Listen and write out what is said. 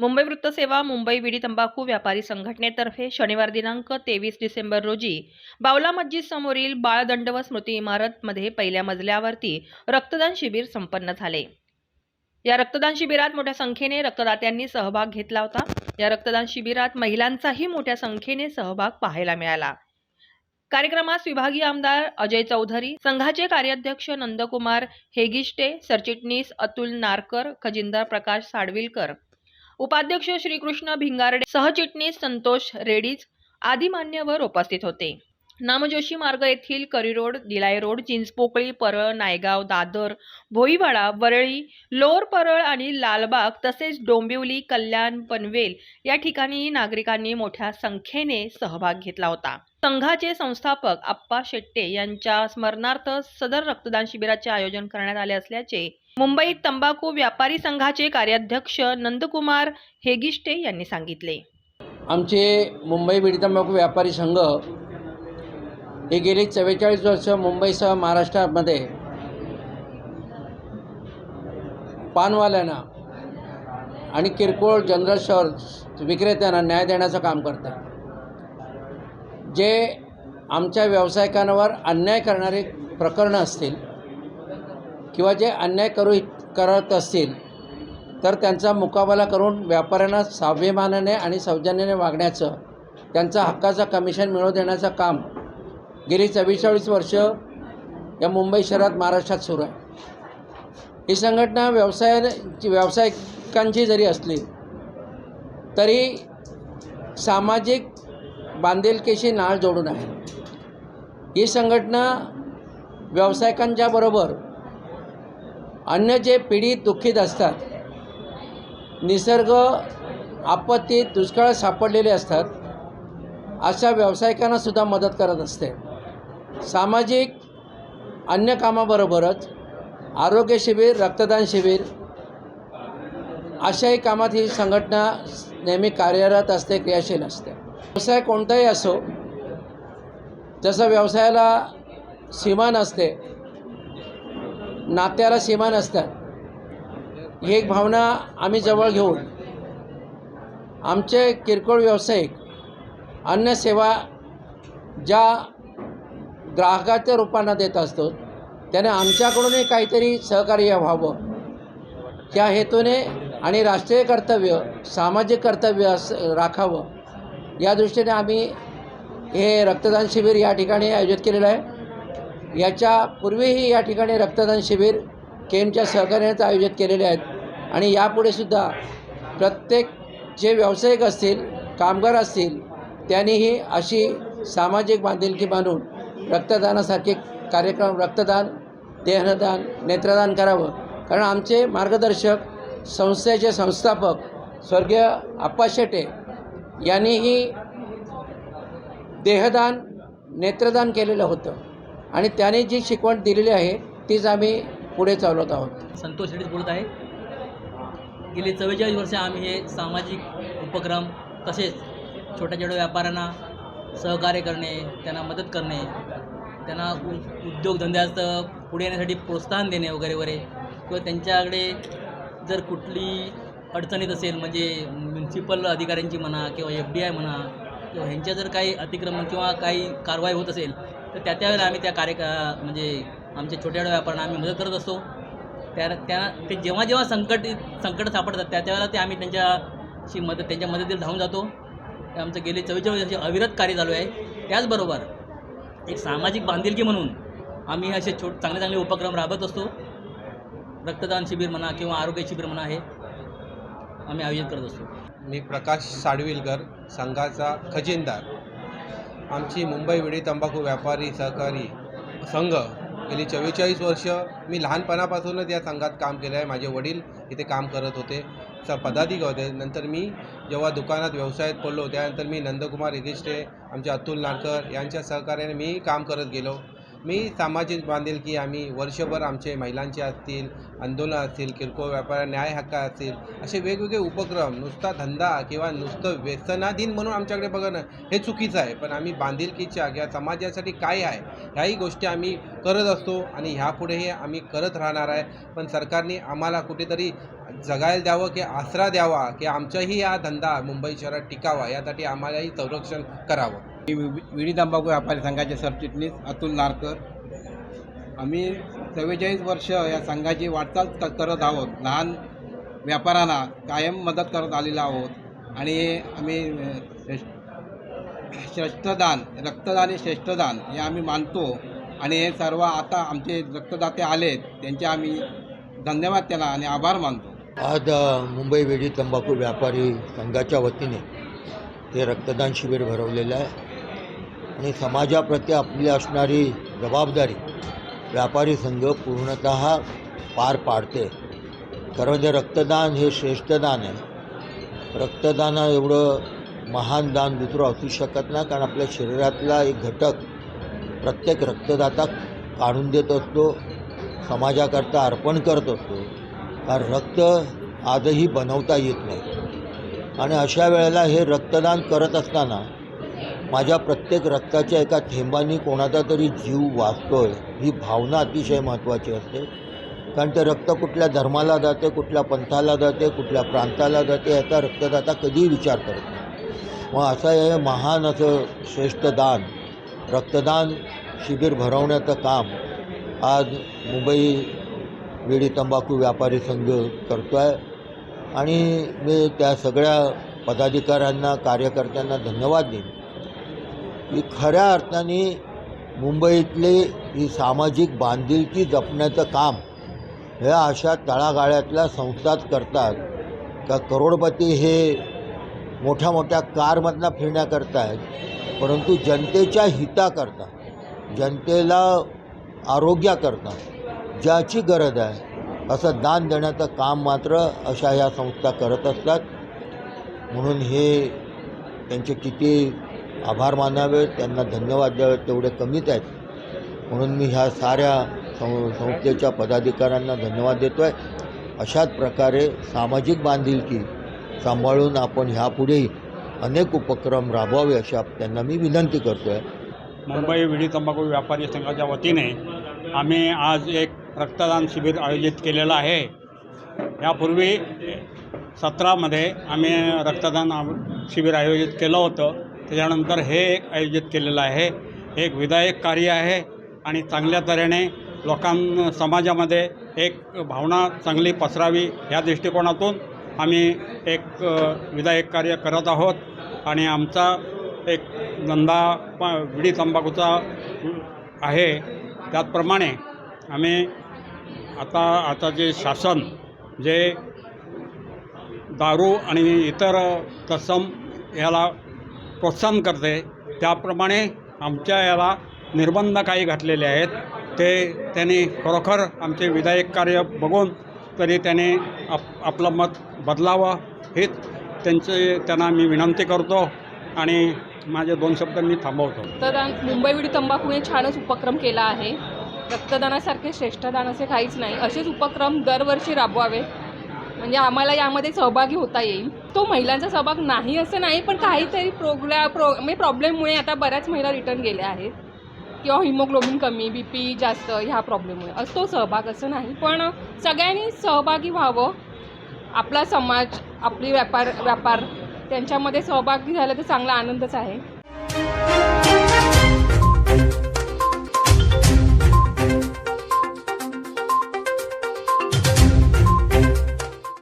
मुंबई वृत्तसेवा मुंबई विडी तंबाखू व्यापारी संघटनेतर्फे शनिवार दिनांक तेवीस डिसेंबर रोजी बावला मस्जिद समोरील बाळदंड व स्मृती इमारतमध्ये पहिल्या मजल्यावरती रक्तदान शिबिर संपन्न झाले. या रक्तदान शिबिरात मोठ्या संख्येने रक्तदात्यांनी सहभाग घेतला होता. या रक्तदान शिबिरात महिलांचाही मोठ्या संख्येने सहभाग पाहायला मिळाला. कार्यक्रमास विभागीय आमदार अजय चौधरी संघाचे कार्याध्यक्ष नंदकुमार हेगिष्टे सरचिटणीस अतुल नारकर खजिनदार प्रकाश साडविलकर उपाध्यक्ष श्रीकृष्ण भिंगारडे सहचिटणीस संतोष रेडीज आदी मान्यवर उपस्थित होते. नामजोशी मार्ग येथील करी रोड दिलाय रोड चिंचपोकळी परळ नायगाव दादर भोईवाडा वरळी लोअर परळ आणि लालबाग तसेच डोंबिवली कल्याण पनवेल या ठिकाणी नागरिकांनी मोठ्या संख्येने सहभाग घेतला होता. संघाचे संस्थापक आप्पा शेट्टे यांच्या स्मरणार्थ सदर रक्तदान शिबिराचे आयोजन करण्यात आले असल्याचे मुंबईत तंबाखू व्यापारी संघाचे कार्याध्यक्ष नंदकुमार हेगिष्टे यांनी सांगितले. आमचे मुंबई बीडी तंबाखू व्यापारी संघ हे गेली चव्वेचाळीस वर्ष मुंबईसह महाराष्ट्रामध्ये पानवाल्यांना आणि किरकोळ जनरल स्टोअर विक्रेत्यांना न्याय देण्याचं काम करतात. जे आमच्या व्यावसायिकांवर अन्याय करणारे प्रकरणं असतील किंवा जे अन्याय करू करत असतील तर त्यांचा मुकाबला करून व्यापाऱ्यांना स्वाभिमानाने आणि सौजन्याने वागण्याचं त्यांचा हक्काचं कमिशन मिळवून देण्याचं काम गेली चव्वेचाळीस वर्ष या मुंबई शहरात महाराष्ट्रात सुरू आहे. ही संघटना व्यवसायाची व्यावसायिकांची जरी असली तरी सामाजिक बांधिलकीशी नाळ जोडून आहे. ही संघटना व्यावसायिकांच्या बरोबर अन्य जे पीडित दुःखीत असतात निसर्ग आपत्तीत दुष्काळात सापडलेले असतात अशा व्यावसायिकांनासुद्धा मदत करत असते. सामाजिक अन्य कामाबरोबरच आरोग्य शिबिर रक्तदान शिबिर अशाही कामात ही संघटना नेहमी कार्यरत असते क्रियाशील असते. व्यवसाय कोणताही असो जसं व्यवसायाला सीमा नसते नात्याला सीमा नसतात ही एक भावना आम्ही जवळ घेऊन आमचे किरकोळ व्यावसायिक अन्य सेवा ज्या ग्राहकाच्या रूपांना देत असतो त्याने आमच्याकडूनही काहीतरी सहकार्य व्हावं. या हेतूने आणि राष्ट्रीय कर्तव्य सामाजिक कर्तव्य असं राखावं. या दृष्टीने आम्ही हे रक्तदान शिबिर या ठिकाणी आयोजित केलेलं आहे. याच्या पूर्वीही या ठिकाणी रक्तदान शिबिर केमच्या सहकार्याने आयोजित केलेले आहेत. आणि यापुढेसुद्धा प्रत्येक जे व्यावसायिक असतील कामगार असतील त्यांनीही अशी सामाजिक बांधिलकी बांधून रक्तदानासारखे कार्यक्रम रक्तदान देहदान नेत्रदान करावं. कारण आमचे मार्गदर्शक संस्थेचे संस्थापक स्वर्गीय आप्पा शेटे यांनीही देहदान नेत्रदान केलेलं होतं. आणि त्याने जी शिकवण दिलेली आहे तीच आम्ही पुढे चालवत आहोत. संतोष रेड्डी बोलत आहे गेली चव्वेचाळीस वर्ष आम्ही हे सामाजिक उपक्रम तसेच छोट्या छोट्या व्यापाऱ्यांना सहकार्य करणे त्यांना मदत करणे त्यांना उ उद्योगधंद्यात पुढे येण्यासाठी प्रोत्साहन देणे वगैरे वगैरे किंवा त्यांच्याकडे जर कुठली अडचणीत असेल म्हणजे म्युन्सिपल अधिकाऱ्यांची म्हणा किंवा एफ डी आय म्हणा किंवा ह्यांच्या जर काही अतिक्रमण किंवा काही कारवाई होत असेल तर त्या त्यावेळेला आम्ही त्या कार्य म्हणजे आमच्या छोट्या छोट्या व्यापाऱ्यांना आम्ही मदत करत असतो. त्या त्या ते जेव्हा जेव्हा संकट संकट सापडतात त्या त्यावेळेला ते आम्ही त्यांच्याशी मदत त्यांच्या मदतीला धावून जातो. ते आमचं गेले चव्वेचाळीस वर्षाचे अविरत कार्य चालू आहे. त्याचबरोबर एक सामाजिक बांधिलकी म्हणून आम्ही असे छोट चांगले चांगले उपक्रम राबत असतो. रक्तदान शिबिर म्हणा किंवा आरोग्य शिबिर म्हणा हे आम्ही आयोजित करत असतो. मी प्रकाश साडविलकर संघाचा खजिनदार. आमची मुंबई विडी तंबाखू व्यापारी सहकारी संघ गेली चव्वेचाळीस वर्ष मी लहानपणापासूनच या संघात काम केलं आहे. माझे वडील इथे काम करत होते. स पदाधिक होते. नंतर मी जेव्हा दुकानात व्यवसायात पडलो त्यानंतर मी नंदकुमार एगिष्टे आमचे अतुल नाडकर यांच्या सहकार्याने मी काम करत गेलो. मी सामाजिक बांधिलकी आम्ही वर्षभर आमचे महिलांचे असतील आंदोलन असतील किरकोळ व्यापार न्याय हक्क असतील असे वेगवेगळे उपक्रम नुसता धंदा किंवा नुसतं व्यसनाधीन म्हणून आमच्याकडे बघणं हे चुकीचं आहे. पण आम्ही बांधिलकीच्या किंवा समाजासाठी काय आहे ह्याही गोष्टी आम्ही करत असतो आणि ह्यापुढेही आम्ही करत राहणार आहे. पण सरकारने आम्हाला कुठेतरी जगायला द्यावं की आसरा द्यावा की आमचाही हा धंदा मुंबई शहरात टिकावा यासाठी आम्हालाही संरक्षण करावं. मी वि- विडी तंबाखू व्यापारी संघाचे सरचिटणीस अतुल नारकर. आम्ही चव्वेचाळीस वर्ष या संघाची वाटचाल क- करत आहोत. लहान व्यापाऱ्यांना कायम मदत करत आलेलो आहोत. आणि आम्ही श्रेष्ठदान रक्तदान हे श्रेष्ठदान हे आम्ही मानतो. आणि हे सर्व आता आमचे रक्तदाते आलेत. त्यांचे आम्ही धन्यवाद त्याला आणि आभार मानतो. आज मुंबई वेडी तंबाखू व्यापारी संघाच्या वतीने हे रक्तदान शिबिर भरवलेलं आहे. आणि समाजाप्रती आपली असणारी जबाबदारी व्यापारी संघ पूर्णत पार पाडते. कारण जे रक्तदान हे श्रेष्ठदान आहे. रक्तदाना एवढं महान दान दुसरं असू शकत नाही कारण आपल्या शरीरातला एक घटक प्रत्येक रक्तदाता काढून देत असतो समाजाकरता अर्पण करत असतो. कारण रक्त आजही बनवता येत नाही. आणि अशा वेळेला हे रक्तदान करत असताना माझ्या प्रत्येक रक्ताच्या एका थेंबानी कोणाचा तरी जीव वाचतोय ही भावना अतिशय महत्त्वाची असते. कारण ते रक्त कुठल्या धर्माला जाते कुठल्या पंथाला जाते कुठल्या प्रांताला जाते याचा रक्तदाता कधीही विचार करत नाही. मग असं हे महान असं श्रेष्ठ दान रक्तदान शिबिर भरवण्याचं काम आज मुंबई विडी तंबाखू व्यापारी संघ करतो आहे आणि मी त्या सगळ्या पदाधिकाऱ्यांना कार्यकर्त्यांना धन्यवाद देईन. की खऱ्या अर्थाने मुंबईतले ही सामाजिक बांधिलकी जपण्याचं काम ह्या अशा तळागाळ्यातल्या संस्थाच करतात. का करोडपती हे मोठ्या मोठ्या कारमधनं फिरण्याकरता आहेत परंतु जनतेच्या हिताकरता जनतेला आरोग्याकरता ज्याची गरज आहे असं दान देण्याचं काम मात्र अशा ह्या संस्था करत असतात. म्हणून हे त्यांचे किती आभार मानावेत त्यांना धन्यवाद द्यावे तेवढे कमीच आहेत. म्हणून मी ह्या साऱ्या सं संस्थेच्या पदाधिकाऱ्यांना धन्यवाद देतो आहे अशाच प्रकारे सामाजिक बांधिलकी सांभाळून आपण ह्यापुढेही अनेक उपक्रम राबवावे अशा त्यांना मी विनंती करतो आहे मुंबई विडी तंबाखू व्यापारी संघाच्या वतीने आम्ही आज एक रक्तदान शिबिर आयोजित केलेलं आहे. यापूर्वी सतरामध्ये आम्ही रक्तदान शिबिर आयोजित केलं होतं. त्याच्यानंतर हे एक आयोजित केलेलं आहे. हे एक विधायक कार्य आहे आणि चांगल्या तऱ्हेने लोकां समाजामध्ये एक भावना चांगली पसरावी या दृष्टिकोनातून आम्ही एक विधायक कार्य करत आहोत. आणि आमचा एक धंदा प विडी तंबाखूचा आहे. त्याचप्रमाणे आम्ही आता आता जे शासन जे दारू आणि इतर कसम याला प्रोत्साहन करते. त्याप्रमाणे आमच्या याला निर्बंध काही घातलेले आहेत. ते त्यांनी खरोखर आमचे विधायक कार्य बघून तरी त्याने आप आपलं मत बदलावं. हेच त्यांचे त्यांना मी विनंती करतो आणि माझे दोन शब्द मी थांबवतो. रक्तदान मुंबई विडी तंबाखूने छानच उपक्रम केला आहे. रक्तदानासारखे श्रेष्ठदान असे काहीच नाही. असेच उपक्रम दरवर्षी राबवावे म्हणजे आम्हाला यामध्ये सहभागी होता येईल. तो महिलांचा सहभाग नाही असं नाही पण काहीतरी प्रोग्रा प्रो म्हणजे प्रॉब्लेममुळे आता बऱ्याच महिला रिटर्न गेल्या आहेत. किंवा हिमोग्लोबिन कमी बी पी जास्त ह्या प्रॉब्लेममुळे. असतो सहभाग असं नाही पण सगळ्यांनी सहभागी व्हावं. आपला समाज आपली व्यापार व्यापार त्यांच्यामध्ये सहभागी झालं तर चांगला आनंदच आहे.